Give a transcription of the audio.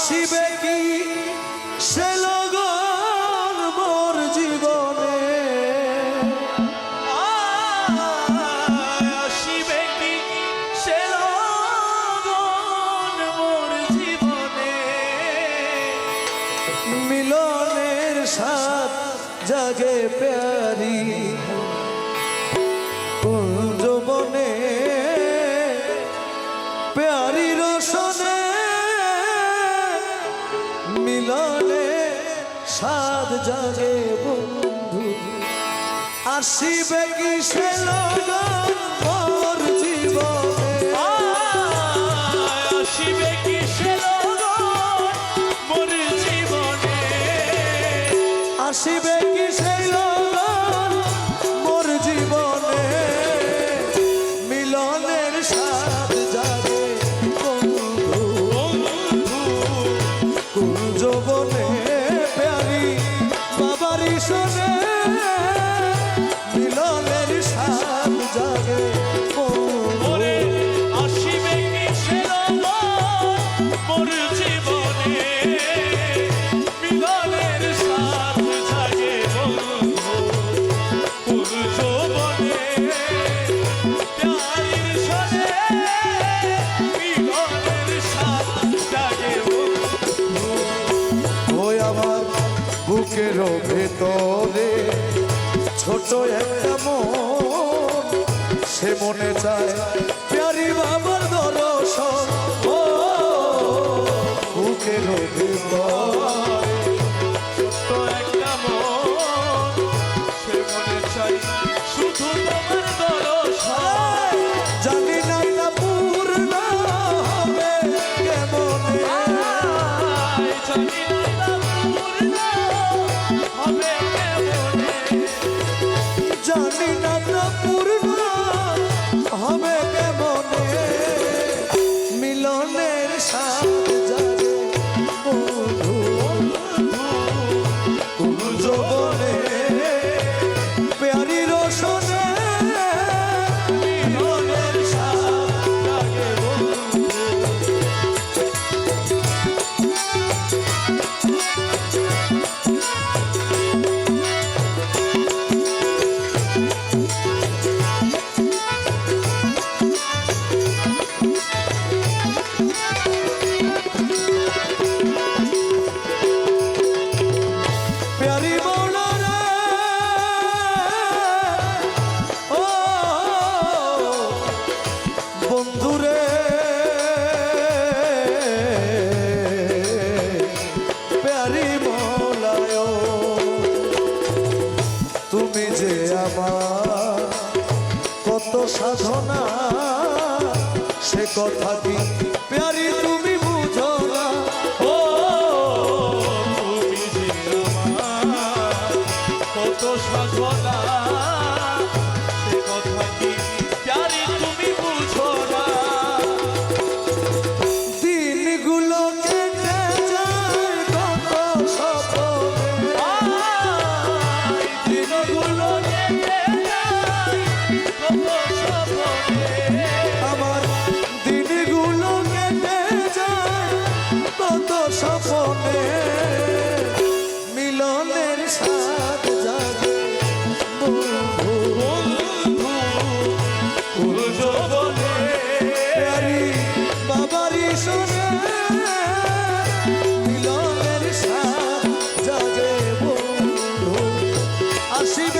আসিবে কি সে লগন মোর জীবনে? আসিবে কি সে লগন মোর জীবনে? মিলনের সাথ জাগে প্যারি। সাদ জাগে বন্ধু। আসিবে কি সে লগন? বুকের ভেতরে ছোট একটা সাধনা। সে কথা কি প্যারি তুমি বুঝো না? ও কত সাধনা। আসিবে